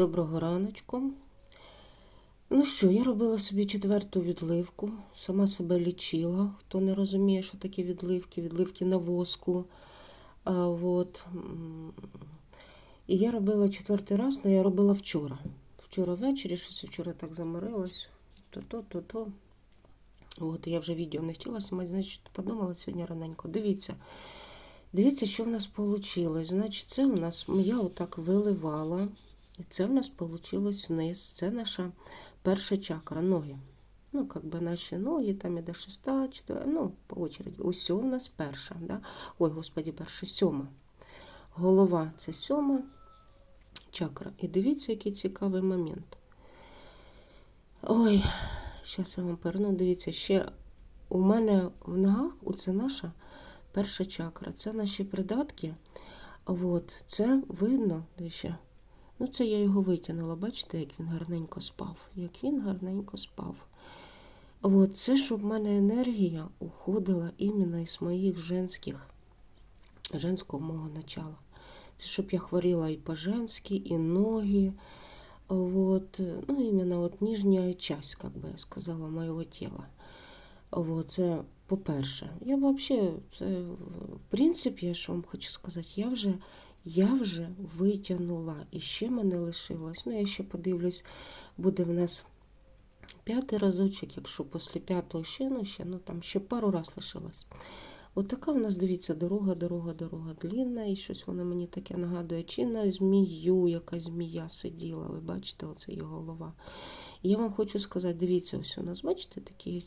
Доброго раночку. Ну що, я робила собі четверту відливку, сама себе лічила. Хто не розуміє, що таке відливки, відливки на воску. А, от. І я робила четвертий раз, але я робила вчора. Вчора ввечері, щось вчора так заморилась. То-то, то-то. От, я вже відео не хотіла знімати, значить, подумала сьогодні раненько. Дивіться. Дивіться, що в нас вийшло. Значить, це в нас я отак виливала. І це в нас вийшло низ. Це наша перша чакра, ноги. Ну, как би наші ноги, там іде шеста, четверта, ну, по очереді. Усьо в нас перша. Да? Ой, господі, перша, сьома. Голова це сьома чакра. І дивіться, який цікавий момент. Ой, зараз я вам поверну. Дивіться, ще у мене в ногах, оце наша перша чакра. Це наші придатки. От, це видно, дивіться. Ну, це я його витягнула. Бачите, як він гарненько спав. Як він гарненько спав. От, це щоб в мене енергія уходила іменно із моїх женських, женського мого начала. Це щоб я хворіла і по-женськи, і ноги. Вот, ну, іменно от нижня часть, как би я сказала, моєго тіла. Вот, це по-перше. Я взагалі, це, в принципі, я що вам хочу сказати, я вже, я вже витягнула. І ще мене лишилось. Ну, я ще подивлюсь, буде в нас п'ятий разочок, якщо після п'ятого ще, ну, ще, ну, там ще пару раз лишилось. От така в нас, дивіться, дорога, дорога, дорога длінна, і щось воно мені таке нагадує, чи на змію, яка змія сиділа. Ви бачите, оце її голова. І я вам хочу сказати, дивіться, ось у нас, бачите, такі є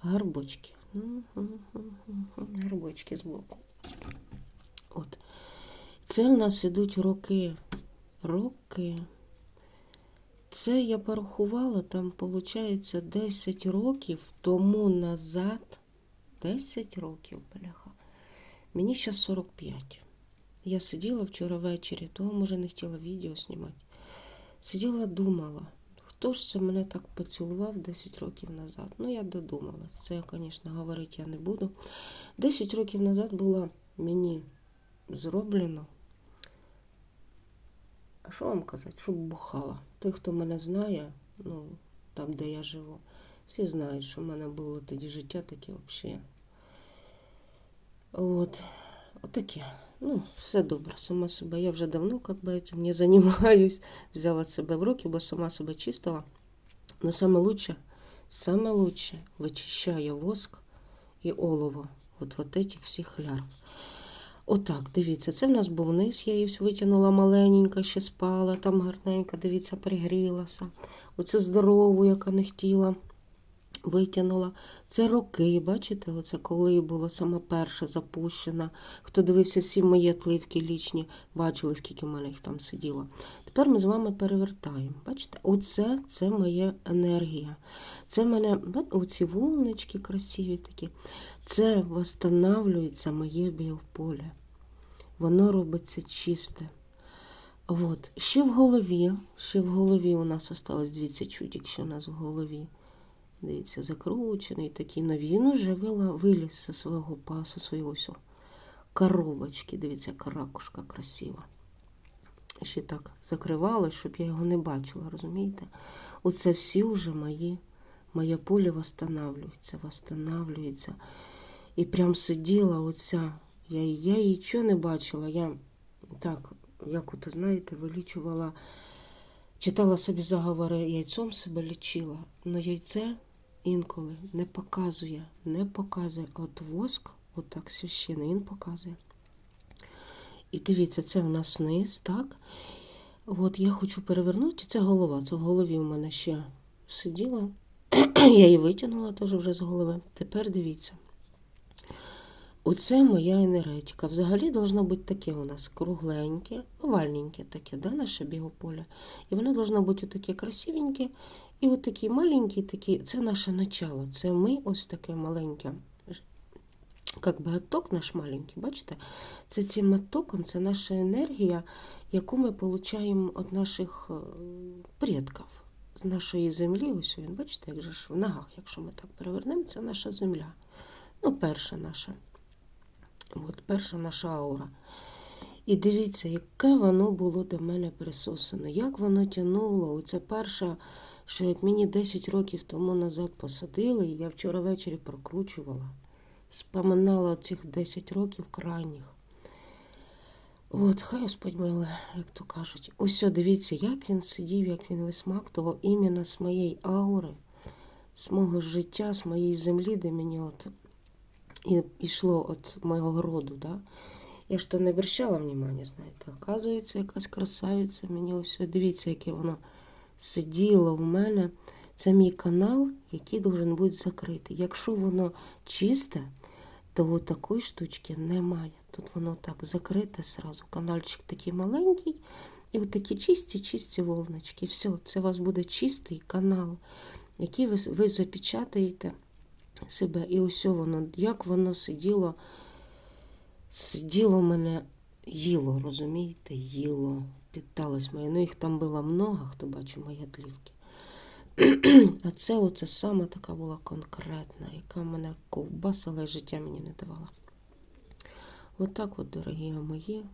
гарбочки. Гарбочки збоку. От. Це в нас ідуть роки. Роки. Це я порахувала, там, виходить, 10 років тому назад. 10 років, бляха. Мені зараз 45. Я сиділа вчора ввечері, того, може, не хотіла відео знімати. Сиділа, думала, хто ж це мене так поцілував 10 років назад. Ну, я додумалась. Це, звісно, говорити я не буду. 10 років назад було мені зроблено. А що вам казати? Щоб бухала. Той, хто мене знає, ну, там, де я живу, всі знають, що в мене було тоді життя таке взагалі. От, отаке. Ну, все добре, сама себе. Я вже давно как бы, этим не занимаюсь. Взяла себе в руки, бо сама себе чистила. Но саме лучше, саме лучше вичищає воск і олово. От от этих всіх лярв. Отак, дивіться, це в нас був низ, я її витягнула маленька, ще спала, там гарненько, дивіться, пригрілася. Оце здорову, яка не хотіла, витягнула. Це роки, бачите, оце коли була сама перша запущена. Хто дивився всі мої отливки лічні, бачили, скільки в мене їх там сиділо. Тепер ми з вами перевертаємо. Бачите, оце це моя енергія. Це в мене оці вулнички красиві такі. Це восстанавлюється моє біополе. Воно робиться чисте. От. Ще в голові, ще в голові у нас осталось, дивіться, чудик, що у нас в голові. Дивіться, закручений такий. Но він уже виліз зі свого пасу, свого всього. Коробочки, дивіться, яка ракушка красива. Ще так закривала, щоб я його не бачила, розумієте? Оце всі вже мої, моє поле восстанавлюється, восстанавлюється. І прям сиділа оця. Я, я її чого не бачила. Я так, як от, знаєте, вилічувала, читала собі заговори, яйцом себе лічила. Но яйце інколи не показує, не показує. От воск, отак священний, він показує. І дивіться, це в нас низ, так? От я хочу перевернути, це голова. Це в голові у мене ще сиділа. Я її витягнула теж вже з голови. Тепер дивіться. Оце моя енергетика. Взагалі должно бути таке у нас кругленьке, овальненьке таке, да, наше бігополе. І воно должно бути таке красивеньке. І от такі маленькі, такі, це наше начало. Це ми ось таке маленьке. Как би отток наш маленький, бачите? Це цим оттоком, це наша енергія, яку ми отримуємо від наших е, предків. З нашої землі, ось він, бачите, як же ж в ногах, якщо ми так перевернемо, це наша земля. Ну, перша наша. От перша наша аура. І дивіться, яке воно було до мене присосане, як воно тянуло. Оце перше, що як мені 10 років тому назад посадили, і я вчора ввечері прокручувала, споминала цих 10 років крайніх. От, хай Господь миле, як то кажуть. Ось дивіться, як він сидів, як він висмактував іменно з моєї аури, з мого життя, з моєї землі, де мені от і йшло от моєго роду, да? Я ж то не обращала внимання, знаєте. Оказується, якась красавиця. Мені ось дивіться, яке воно сиділо в мене. Це мій канал, який должен бути закритий. Якщо воно чисте, то такої штучки немає. Тут воно так закрите сразу. Канальчик такий маленький. І от такі чисті, чисті волночки. Все, це у вас буде чистий канал, який ви, ви запечатаєте себе. І ось воно, як воно сиділо сиділо мене, їло, розумієте, їло, піддалось моє. Ну, їх там було много, хто бачив мої отлівки. А це оце саме така була конкретна, яка мене ковбасила і життя мені не давала. Отак от, дорогі мої.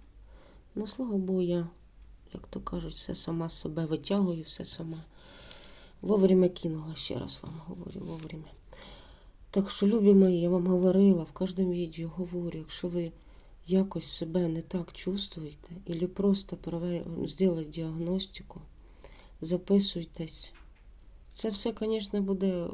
Ну, слава Богу, я, як то кажуть, все сама себе витягую, все сама. Вовремя кинула, ще раз вам говорю, вовремя. Так що, любі мої, я вам говорила, в кожному відео говорю, якщо ви якось себе не так чувствуєте, або просто зробити діагностику, записуйтесь. Це все, звісно, буде,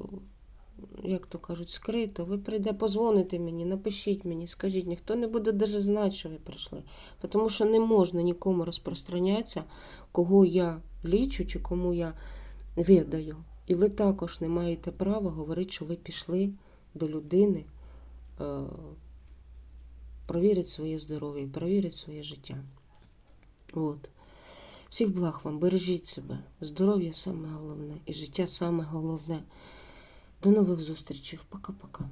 як то кажуть, скрито. Ви прийде, позвоните мені, напишіть мені, скажіть, ніхто не буде навіть знати, що ви прийшли. Тому що не можна нікому розпространятися, кого я лічу чи кому я відаю. І ви також не маєте права говорити, що ви пішли до людини, провірить своє здоров'я, провірити своє життя. От. Всіх благ вам, бережіть себе. Здоров'я саме головне і життя саме головне. До нових зустрічей. Пока-пока.